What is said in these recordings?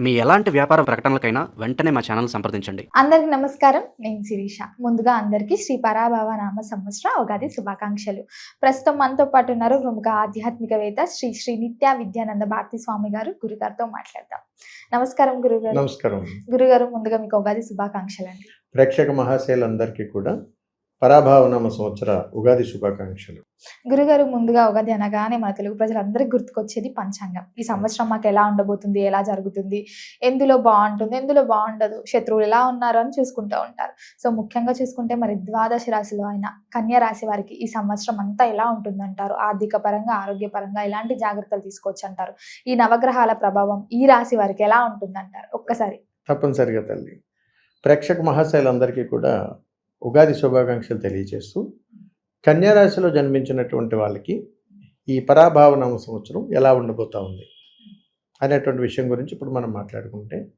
మీ ఎలాంటి వ్యాపార ప్రకటనలకైనా వెంటనే మా ఛానల్ సంప్రదించండి. అందరికి నమస్కారం. నేను శిరీష. ముందుగా అందరికీ శ్రీ పరాభవ నామ సంవత్సర ఉగాది శుభాకాంక్షలు. ప్రస్తుతం మనతో పాటు ఉన్నారు ప్రముఖ ఆధ్యాత్మికవేత్త శ్రీ శ్రీ నిత్య విద్యానంద భారతి స్వామి గారు. గురుగారితో మాట్లాడదాం. నమస్కారం గురుగారు. నమస్కారం. గురుగారు ముందుగా మీకు ఉగాది శుభాకాంక్షలు అండి ప్రేక్షక మహాశయులందరికీ కూడా పరాభావనామ సంవత్సర ఉగాది శుభాకాంక్షలు. గురుగారు ముందుగా ఉగాది అనగానే మన తెలుగు ప్రజలందరికీ గుర్తుకొచ్చేది పంచాంగం. ఈ సంవత్సరం మాకు ఎలా ఉండబోతుంది ఎలా జరుగుతుంది ఎందులో బాగుంటుంది ఎందులో బాగుండదు శత్రువులు ఎలా ఉన్నారు అని చూసుకుంటూ ఉంటారు. సో ముఖ్యంగా చూసుకుంటే మరి ద్వాదశ రాశిలో అయిన కన్యా రాశి వారికి ఈ సంవత్సరం అంతా ఎలా ఉంటుందంటారు? ఆర్థిక పరంగా ఆరోగ్యపరంగా ఎలాంటి జాగ్రత్తలు తీసుకోవచ్చు అంటారు ఈ నవగ్రహాల ప్రభావం ఈ రాశి వారికి ఎలా ఉంటుందంటారు? ఒక్కసారి. తప్పనిసరిగా తల్లి. ప్రేక్షక మహాశయులందరికీ కూడా ఉగాది శుభాకాంక్షలు తెలియజేస్తూ కన్యారాశిలో జన్మించినటువంటి వాళ్ళకి ఈ పరాభావనామ సంవత్సరం ఎలా ఉండబోతా ఉంది అనేటువంటి విషయం గురించి ఇప్పుడు మనం మాట్లాడుకుంటే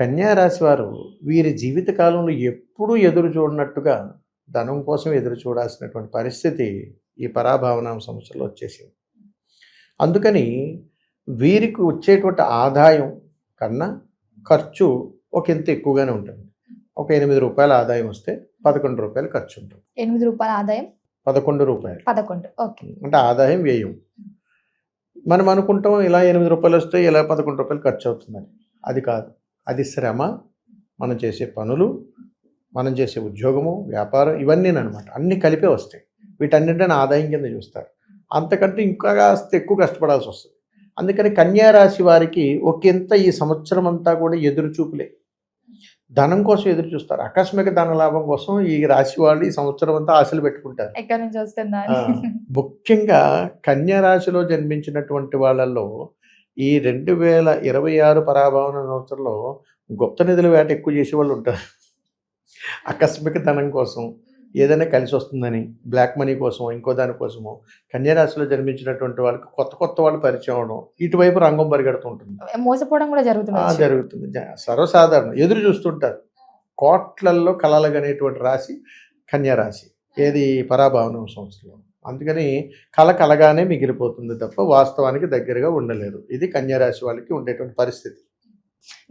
కన్యారాశి వారు వీరి జీవిత కాలంలో ఎప్పుడూ ఎదురు చూడనట్టుగా ధనం కోసం ఎదురు చూడాల్సినటువంటి పరిస్థితి ఈ పరాభావనామ సంవత్సరంలో వచ్చేసింది. అందుకని వీరికి వచ్చేటువంటి ఆదాయం కన్నా ఖర్చు ఒక ఇంత ఎక్కువగానే ఉంటుంది. ఒక ఎనిమిది రూపాయల ఆదాయం వస్తే పదకొండు రూపాయలు ఖర్చు ఉంటుంది ఎనిమిది రూపాయల ఆదాయం? పదకొండు రూపాయలు. పదకొండు ఓకే. అంటే ఆదాయం వ్యయం. మనం అనుకుంటాం ఇలా ఎనిమిది రూపాయలు వస్తే ఇలా పదకొండు రూపాయలు ఖర్చు అవుతుందని అది కాదు. అది శ్రమ మనం చేసే పనులు మనం చేసే ఉద్యోగము వ్యాపారం ఇవన్నీ అనమాట అన్నీ కలిపే వస్తాయి. వీటన్నింటిని ఆదాయం కింద చూస్తారు. అంతకంటే ఇంకా కాస్త ఎక్కువ కష్టపడాల్సి వస్తుంది. అందుకని కన్యా రాశి వారికి ఒకంత ఈ సంవత్సరం అంతా కూడా ఎదురు చూపులే ధనం కోసం ఎదురు చూస్తారు. ఆకస్మిక ధన లాభం కోసం ఈ రాశి వాళ్ళు ఈ సంవత్సరం అంతా ఆశలు పెట్టుకుంటారు. ఎక్కడి నుంచి వస్తుందా ముఖ్యంగా కన్యా రాశిలో జన్మించినటువంటి వాళ్ళల్లో ఈ రెండు వేల ఇరవై ఆరు పరాభవన సంవత్సరంలో గుప్త నిధుల వేట ఎక్కువ చేసే వాళ్ళు ఉంటారు. ఆకస్మిక ధనం కోసం. ఏదైనా కలిసి వస్తుందని బ్లాక్ మనీ కోసం ఇంకో దానికోసమో కన్యా రాశిలో జన్మించినటువంటి వాళ్ళకి కొత్త కొత్త వాళ్ళు పరిచయం అవడం ఇటువైపు రంగం పరిగెడుతుంటుంది మోసపోవడం కూడా జరుగుతుంది. జరుగుతుంది సర్వసాధారణం. ఎదురు చూస్తుంటారు. కోట్లల్లో కలలుగనేటువంటి రాశి కన్యా రాశి. ఏది పరాభావనం సంవత్సరంలో అందుకని కళ కలగానే మిగిలిపోతుంది తప్ప వాస్తవానికి దగ్గరగా ఉండలేరు. ఇది కన్యా రాశి వాళ్ళకి ఉండేటువంటి పరిస్థితి.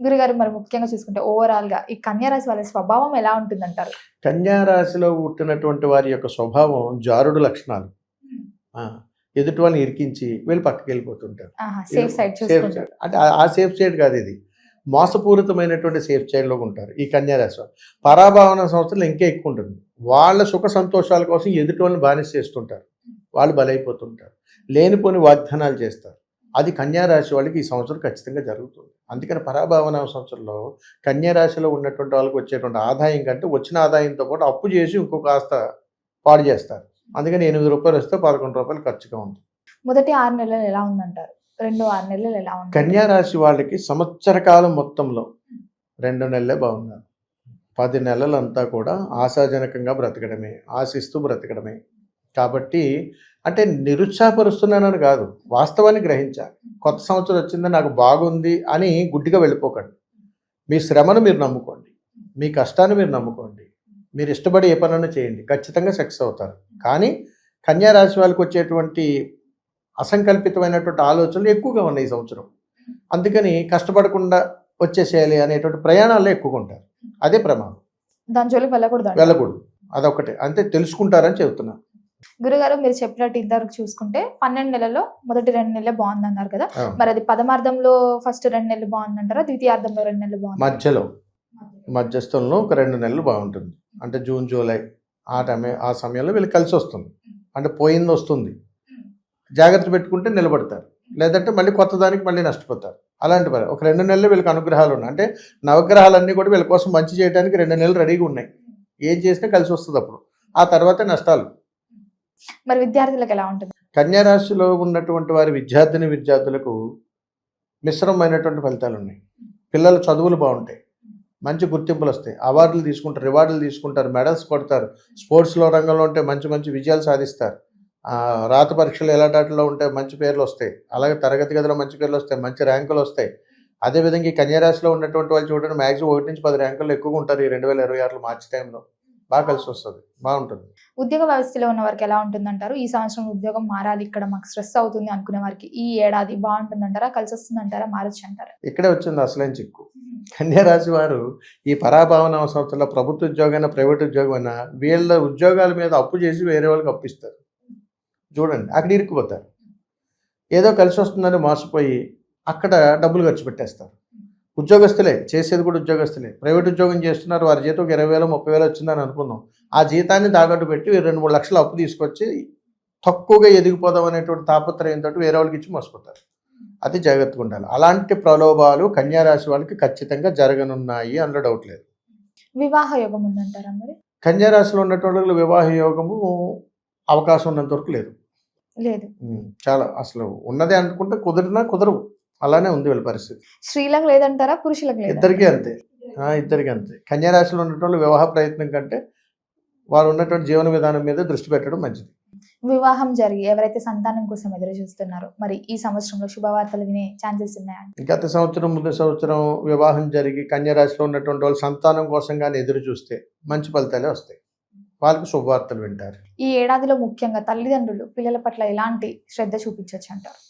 గురుగారు మరి ముఖ్యంగా చూసుకుంటే ఓవరాల్గా ఈ కన్యా రాశి వాళ్ళ స్వభావం ఎలా ఉంటుందంటారు? కన్యా రాశిలో పుట్టినటువంటి వారి యొక్క స్వభావం జారుడు లక్షణాలు. ఎదుటి వాళ్ళని ఇరికించి వీళ్ళు పక్కకి వెళ్ళిపోతుంటారు. సేఫ్ సైడ్ అంటే ఆ- సేఫ్ సైడ్ కాదు ఇది. మోసపూరితమైనటువంటి సేఫ్ సైడ్లో ఉంటారు ఈ కన్యారాశి. పరాభావన సంస్థలు ఇంకా ఎక్కువ ఉంటుంది. వాళ్ళ సుఖ సంతోషాల కోసం ఎదుటి వాళ్ళని బానిస చేస్తుంటారు. వాళ్ళు బలైపోతుంటారు. లేనిపోని వాగ్దానాలు చేస్తారు. అది కన్యారాశి వాళ్ళకి ఈ సంవత్సరం ఖచ్చితంగా జరుగుతుంది. అందుకని పరాభావన సంవత్సరంలో కన్యారాశిలో ఉన్నటువంటి వాళ్ళకి వచ్చేటువంటి ఆదాయం కంటే వచ్చిన ఆదాయంతో పాటు అప్పు చేసి ఇంకో కాస్త పాడు చేస్తారు. అందుకని ఎనిమిది రూపాయలు వస్తే పదకొండు రూపాయలు ఖర్చుగా ఉంటుంది. మొదటి ఆరు నెలలు ఎలా ఉందంటారు? రెండో ఆరు నెలలు ఎలా ఉంటుంది కన్యా రాశి వాళ్ళకి సంవత్సర కాలం మొత్తంలో రెండు నెలలే బాగున్నారు పది నెలలంతా కూడా ఆశాజనకంగా బ్రతకడమే ఆశిస్తూ బ్రతకడమే. కాబట్టి అంటే నిరుత్సాహపరుస్తున్నానని కాదు వాస్తవాన్ని గ్రహించాలి. కొత్త సంవత్సరం వచ్చింది నాకు బాగుంది అని గుడ్డిగా వెళ్ళిపోకండి. మీ శ్రమను మీరు నమ్ముకోండి. మీ కష్టాన్ని మీరు నమ్ముకోండి. మీరు ఇష్టపడి ఏ పనైనా చేయండి. ఖచ్చితంగా సక్సెస్ అవుతారు. కానీ కన్యా రాశి వాళ్ళకి వచ్చేటువంటి అసంకల్పితమైనటువంటి ఆలోచనలు ఎక్కువగా ఉన్నాయి ఈ సంవత్సరం. అందుకని కష్టపడకుండా వచ్చేసేయాలి అనేటువంటి ప్రయాణాల్లో ఎక్కువగా ఉంటారు. అదే ప్రమాదం. దాని జోలికి వెళ్ళకూడదు. వెళ్ళకూడదు. అదొకటే అంతే తెలుసుకుంటారని చెబుతున్నా. గురుగారు మీరు చెప్పినట్టు ఇంతవరకు చూసుకుంటే పన్నెండు నెలల్లో మొదటి రెండు నెలలు బాగుంది అన్నారు కదా మరి అది పదమార్థంలో ఫస్ట్ రెండు నెలలు బాగుందంటారా? ద్వితీయార్థంలో రెండు నెలలు బాగుంది? మధ్యలో. మధ్యస్థంలో ఒక రెండు నెలలు బాగుంటుంది. అంటే జూన్ జూలై ఆ టైం ఆ సమయంలో వీళ్ళు కలిసి వస్తుంది. అంటే పోయింది వస్తుంది. జాగ్రత్త పెట్టుకుంటే నిలబడతారు. లేదంటే మళ్ళీ కొత్త దానికి మళ్ళీ నష్టపోతారు. అలాంటి పని ఒక రెండు నెలలు వీళ్ళకి అనుగ్రహాలు ఉన్నాయి. అంటే నవగ్రహాలన్నీ కూడా వీళ్ళ కోసం మంచి చేయడానికి రెండు నెలలు రెడీగా ఉన్నాయి. ఏం చేసినా కలిసి వస్తుంది అప్పుడు. ఆ తర్వాత నష్టాలు. మరి విద్యార్థులకు ఎలా ఉంటుంది? కన్యా రాశిలో ఉన్నటువంటి వారి విద్యార్థిని విద్యార్థులకు మిశ్రమమైనటువంటి ఫలితాలు ఉన్నాయి. పిల్లల చదువులు బాగుంటాయి. మంచి గుర్తింపులు వస్తాయి. అవార్డులు తీసుకుంటారు రివార్డులు తీసుకుంటారు మెడల్స్ కొడతారు. స్పోర్ట్స్లో రంగంలో ఉంటే మంచి మంచి విజయాలు సాధిస్తారు. రాత పరీక్షలు ఎలాంటిలో ఉంటే మంచి పేర్లు వస్తాయి. అలాగే తరగతి గదిలో మంచి పేర్లు వస్తాయి మంచి ర్యాంకులు వస్తాయి. అదేవిధంగా ఈ కన్యారాశిలో ఉన్నటువంటి వాళ్ళు చూడండి మ్యాక్సిమం ఒకటి నుంచి పది ర్యాంకులు ఎక్కువగా ఉంటారు ఈ రెండు వేల ఇరవై ఆరులో మార్చి టైంలో. బాగా కలిసి వస్తుంది. బాగుంటుంది. ఉద్యోగ వ్యవస్థలో ఉన్న వారికి ఎలా ఉంటుందంటారు? ఈ సంవత్సరం ఉద్యోగం మారాలి ఇక్కడ మాకు స్ట్రెస్ అవుతుంది అనుకునే వారికి ఈ ఏడాది బాగుంటుందంటారా? కలిసి వస్తుందంటారా మారచ్చు అంటారా? ఇక్కడే వచ్చింది అసలైన చిక్కు. కన్యారాశి వారు ఈ పరాభావన సంవత్సరంలో ప్రభుత్వ ఉద్యోగైనా ప్రైవేట్ ఉద్యోగమైనా వీళ్ళ ఉద్యోగాల మీద అప్పు చేసి వేరే వాళ్ళకి అప్పిస్తారు. చూడండి అక్కడ ఇరుక్కుపోతారు. ఏదో కలిసి వస్తుందని మోసపోయి అక్కడ డబ్బులు ఖర్చు పెట్టేస్తారు. ఉద్యోగస్తులే చేసేది కూడా ఉద్యోగస్తులే. ప్రైవేట్ ఉద్యోగం చేస్తున్నారు వారి జీతం ఒక ఇరవై వేలు ముప్పై వేలు వచ్చిందని అనుకుందాం. ఆ జీతాన్ని తాకట్టు పెట్టి రెండు మూడు లక్షలు అప్పు తీసుకొచ్చి తక్కువగా ఎదిగిపోదాం అనేటువంటి తాపత్రయంతో వేరే వాళ్ళకి ఇచ్చి మోసపోతారు. అది జాగ్రత్తగా ఉండాలి. అలాంటి ప్రలోభాలు కన్యారాశి వాళ్ళకి ఖచ్చితంగా జరగనున్నాయి అందులో డౌట్ లేదు. వివాహ యోగం ఉందంటారా మరి? కన్యారాశిలో ఉన్నటువంటి వివాహ యోగము అవకాశం ఉన్నంత వరకు లేదు. లేదు. చాలా అసలు ఉన్నదే అనుకుంటే కుదిరినా కుదరవు. అలానే ఉంది వీళ్ళ పరిస్థితి. స్త్రీలకు లేదంటారా పురుషులకు లేదా? ఇద్దరికీ అంతే. ఇద్దరికీ అంతే. కన్యారాశిలో ఉన్నటువంటి వివాహ ప్రయత్నం కంటే వారు ఉన్నటువంటి జీవన విధానం మీద దృష్టి పెట్టడం మంచిది. వివాహం జరిగి ఎవరైతే సంతానం కోసం ఎదురు చూస్తున్నారో మరి ఈ సంవత్సరంలో శుభవార్తలు వినే ఛాన్సెస్ ఉన్నాయండి గత సంవత్సరం ముందు సంవత్సరం వివాహం జరిగి కన్యారాశిలో ఉన్నటువంటి వాళ్ళు సంతానం కోసం కానీ ఎదురు చూస్తే మంచి ఫలితాలే వస్తాయి. వాళ్ళకి శుభవార్తలు వింటారు. ఈ ఏడాదిలో ముఖ్యంగా తల్లిదండ్రులు పిల్లల పట్ల ఎలాంటి శ్రద్ధ చూపించవచ్చు అంటారు?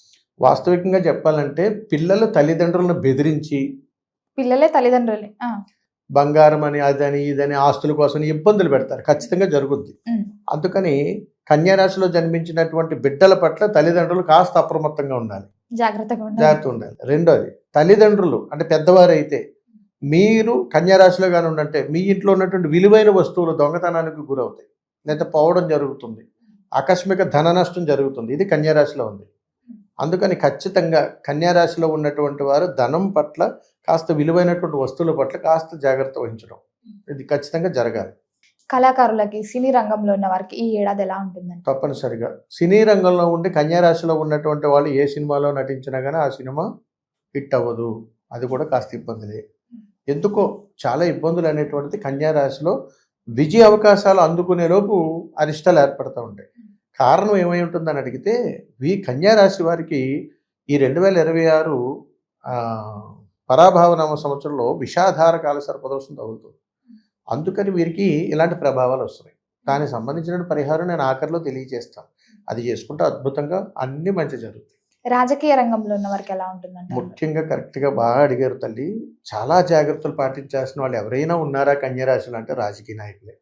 వాస్తవికంగా చెప్పాలంటే పిల్లలు తల్లిదండ్రులను బెదిరించి పిల్లలే తల్లిదండ్రులే. బంగారం అని అదని ఇదని ఆస్తుల కోసం ఇబ్బందులు పెడతారు. ఖచ్చితంగా జరుగుద్ది. అందుకని కన్యారాశిలో జన్మించినటువంటి బిడ్డల పట్ల తల్లిదండ్రులు కాస్త అప్రమత్తంగా ఉండాలి. జాగ్రత్తగా జాగ్రత్త ఉండాలి. రెండోది తల్లిదండ్రులు అంటే పెద్దవారు అయితే మీరు కన్యారాశిలో కానీ ఉండంటే మీ ఇంట్లో ఉన్నటువంటి విలువైన వస్తువులు దొంగతనానికి గురవుతాయి. లేదా పోవడం జరుగుతుంది. ఆకస్మిక ధన నష్టం జరుగుతుంది. ఇది కన్యారాశిలో ఉంది. అందుకని ఖచ్చితంగా కన్యారాశిలో ఉన్నటువంటి వారు ధనం పట్ల కాస్త విలువైనటువంటి వస్తువుల పట్ల కాస్త జాగ్రత్త వహించడం. ఇది ఖచ్చితంగా జరగాలి. కళాకారులకి సినీ రంగంలో ఉన్న వారికి ఈ ఏడాది ఎలా ఉంటుందండి? తప్పనిసరిగా. సినీ రంగంలో ఉండి కన్యారాశిలో ఉన్నటువంటి వాళ్ళు ఏ సినిమాలో నటించినా కానీ ఆ సినిమా హిట్ అవ్వదు. అది కూడా కాస్త ఇబ్బందులే. ఎందుకో చాలా ఇబ్బందులు అనేటువంటిది కన్యారాశిలో విజయ అవకాశాలు అందుకునే లోపు అరిష్టాలు ఏర్పడుతూ ఉంటాయి. కారణం ఏమై ఉంటుందని అడిగితే ఈ కన్యారాశి వారికి ఈ రెండు వేల ఇరవై ఆరు పరాభావనామ సంవత్సరంలో విషాధార కాల సర్పదోషం తగులుతుంది. అందుకని వీరికి ఇలాంటి ప్రభావాలు వస్తున్నాయి. దానికి సంబంధించిన పరిహారం నేను ఆఖరిలో తెలియజేస్తాను. అది చేసుకుంటే అద్భుతంగా అన్ని మంచి జరుగుతాయి. రాజకీయ రంగంలో ఉన్న వారికి ఎలా ఉంటుందంటారు? ముఖ్యంగా కరెక్ట్గా బాగా అడిగారు తల్లి. చాలా జాగ్రత్తలు పాటించాల్సిన వాళ్ళు ఎవరైనా ఉన్నారా కన్యరాశులు అంటే రాజకీయ నాయకులే.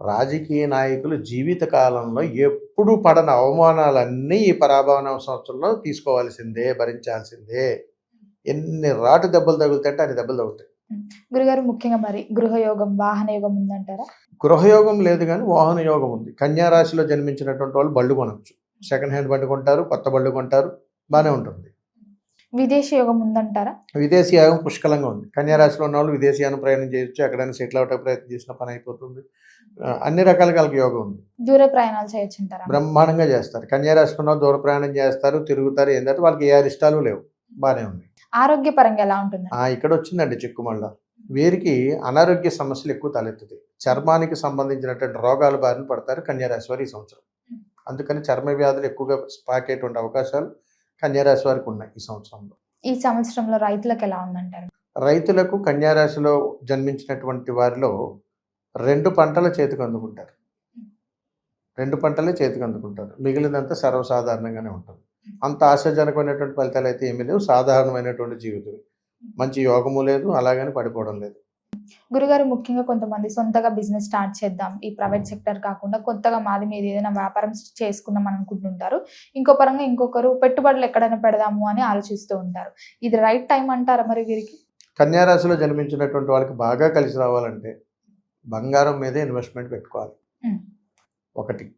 రాజకీయ నాయకులు జీవిత కాలంలో ఎప్పుడు పడని అవమానాలన్నీ ఈ పరాభవన సంవత్సరంలో తీసుకోవాల్సిందే భరించాల్సిందే. ఎన్ని రాటు దెబ్బలు తగులుతాయంటే అన్ని దెబ్బలు తగులుతాయి. గురుగారు ముఖ్యంగా మరి గృహయోగం వాహన యోగం ఉందంటారా? గృహయోగం లేదు కానీ వాహన యోగం ఉంది. కన్యా రాశిలో జన్మించినటువంటి వాళ్ళు బళ్ళు కొనవచ్చు సెకండ్ హ్యాండ్ బండి కొంటారు కొత్త బళ్ళు కొంటారు బాగానే ఉంటుంది. విదేశీ యోగం ఉందంటారా? విదేశీయానం పుష్కలంగా ఉంది. కన్యా రాశిలో ఉన్న వాళ్ళు విదేశీయానం ప్రయాణం చేయొచ్చు. ఎక్కడైనా సెటిల్ అవటం ప్రయత్నం చేసిన పని అయిపోతుంది. అన్ని రకాలుగా వాళ్ళకి యోగం ఉంది. దూర ప్రయాణాలు చేయొచ్చు బ్రహ్మాండంగా చేస్తారు. కన్యా రాశిలో ఉన్న వాళ్ళు దూర ప్రయాణం చేస్తారు తిరుగుతారు ఏంటంటే వాళ్ళకి ఏ అరిష్టాలు లేవు. బాగానే ఉంది. ఆరోగ్యపరంగా ఎలా ఉంటుంది ఆ, ఇక్కడ వచ్చిందండి చిక్కుమళ్ళ. వీరికి అనారోగ్య సమస్యలు ఎక్కువ తలెత్తుతాయి. చర్మానికి సంబంధించినటువంటి రోగాల బారిన పడతారు కన్యారాశి వారు ఈ సంవత్సరం. అందుకని చర్మ వ్యాధులు ఎక్కువగా పాకేటువంటి అవకాశాలు కన్యారాశి వారికి ఉన్నాయి ఈ సంవత్సరంలో. ఈ సంవత్సరంలో రైతులకు ఎలా ఉందంటారు? రైతులకు కన్యారాశిలో జన్మించినటువంటి వారిలో రెండు పంటలు చేతికి అందుకుంటారు. రెండు పంటలే చేతికి అందుకుంటారు. మిగిలినంతా సర్వసాధారణంగానే ఉంటుంది. అంత ఆశాజనకమైనటువంటి ఫలితాలు అయితే ఏమీ లేవు. సాధారణమైనటువంటి జీవితం మంచి యోగము లేదు అలాగని పడిపోవడం లేదు. గురుగారు ముఖ్యంగా కొంతమంది సొంతగా బిజినెస్ స్టార్ట్ చేద్దాం. ఈ ప్రైవేట్ సెక్టర్ కాకుండా కొత్తగా మాది మీద ఏదైనా వ్యాపారం చేసుకుందాం అని అనుకుంటుంటారు. ఇంకో పరంగా ఇంకొకరు పెట్టుబడులు ఎక్కడైనా పెడదాము అని ఆలోచిస్తూ ఉంటారు. ఇది రైట్ టైం అంటారా మరి వీరికి? కన్యారాశిలో జన్మించినటువంటి వాళ్ళకి బాగా కలిసి రావాలంటే బంగారం మీదే ఇన్వెస్ట్మెంట్ పెట్టుకోవాలి. ఒకటి.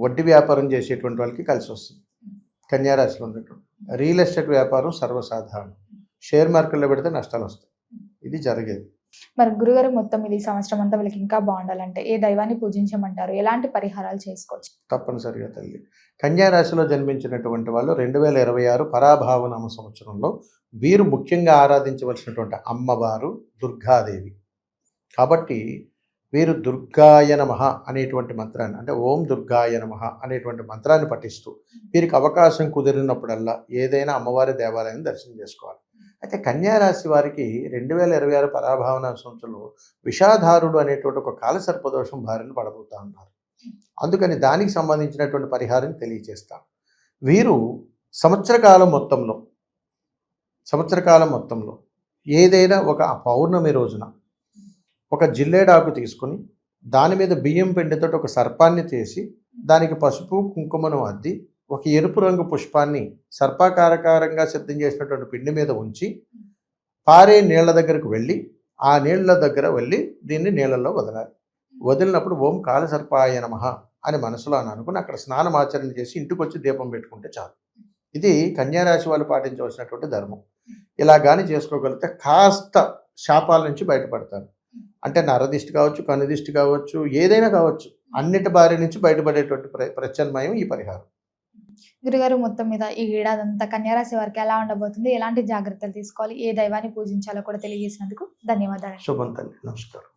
వడ్డీ వ్యాపారం చేసేటువంటి వాళ్ళకి కలిసి వస్తుంది. కన్యారాశిలో ఉన్నటువంటి రియల్ ఎస్టేట్ వ్యాపారం సర్వసాధారణం. షేర్ మార్కెట్లో పెడితే నష్టాలు వస్తాయి. ఇది జరిగేది. మరి గురుగారు మొత్తం ఇది సంవత్సరం అంతా వీళ్ళకి ఇంకా బాగుండాలంటే ఏ దైవాన్ని పూజించమంటారు? ఎలాంటి పరిహారాలు చేసుకోవచ్చు? తప్పనిసరిగా తల్లి. కన్యా రాశిలో జన్మించినటువంటి వాళ్ళు రెండు వేల ఇరవై ఆరు పరాభావనామ సంవత్సరంలో వీరు ముఖ్యంగా ఆరాధించవలసినటువంటి అమ్మవారు దుర్గాదేవి. కాబట్టి వీరు దుర్గాయ నమః అనేటువంటి మంత్రాన్ని అంటే ఓం దుర్గాయ నమః అనేటువంటి మంత్రాన్ని పఠిస్తూ వీరికి అవకాశం కుదిరినప్పుడల్లా ఏదైనా అమ్మవారి దేవాలయం దర్శనం చేసుకోవాలి. అయితే కన్యారాశి వారికి రెండు వేల ఇరవై ఆరు పరాభావన సంవత్సరంలో విషాధారుడు అనేటువంటి ఒక కాలసర్పదోషం భార్యను పడబోతా ఉన్నారు. అందుకని దానికి సంబంధించినటువంటి పరిహారం తెలియజేస్తాం వీరు సంవత్సరకాలం మొత్తంలో సంవత్సరకాలం మొత్తంలో ఏదైనా ఒక పౌర్ణమి రోజున ఒక జిల్లేడాకు తీసుకొని దాని మీద బియ్యం పిండితో ఒక సర్పాన్ని చేసి దానికి పసుపు కుంకుమను అద్ది ఒక ఎరుపు రంగు పుష్పాన్ని సర్పాకారకారంగా సిద్ధం చేసినటువంటి పిండి మీద ఉంచి పారే నీళ్ళ దగ్గరకు వెళ్ళి ఆ నీళ్ళ దగ్గర వెళ్ళి దీన్ని నీళ్ళల్లో వదలాలి. వదిలినప్పుడు ఓం కాలసర్పాయ నమః అని మనసులో అని అనుకుని అక్కడ స్నానం ఆచరణ చేసి ఇంటికి వచ్చి దీపం పెట్టుకుంటే చాలు. ఇది కన్యారాశి వాళ్ళు పాటించవలసినటువంటి ధర్మం. ఇలా కానీ చేసుకోగలిగితే కాస్త శాపాల నుంచి బయటపడతారు. అంటే నరదిష్టి కావచ్చు కనుదిష్టి కావచ్చు ఏదైనా కావచ్చు అన్నిటి బారి నుంచి బయటపడేటువంటి ప్ర ప్రత్యామ్నాయం ఈ పరిహారం. గురుగారు మొత్తం మీద ఈ ఏడాది అంతా కన్యారాశి వారికి ఎలా ఉండబోతుంది? ఎలాంటి జాగ్రత్తలు తీసుకోవాలి? ఏ దైవాన్ని పూజించాలో కూడా తెలియజేసినందుకు ధన్యవాదాలు. శుభం తల్లి. నమస్కారం.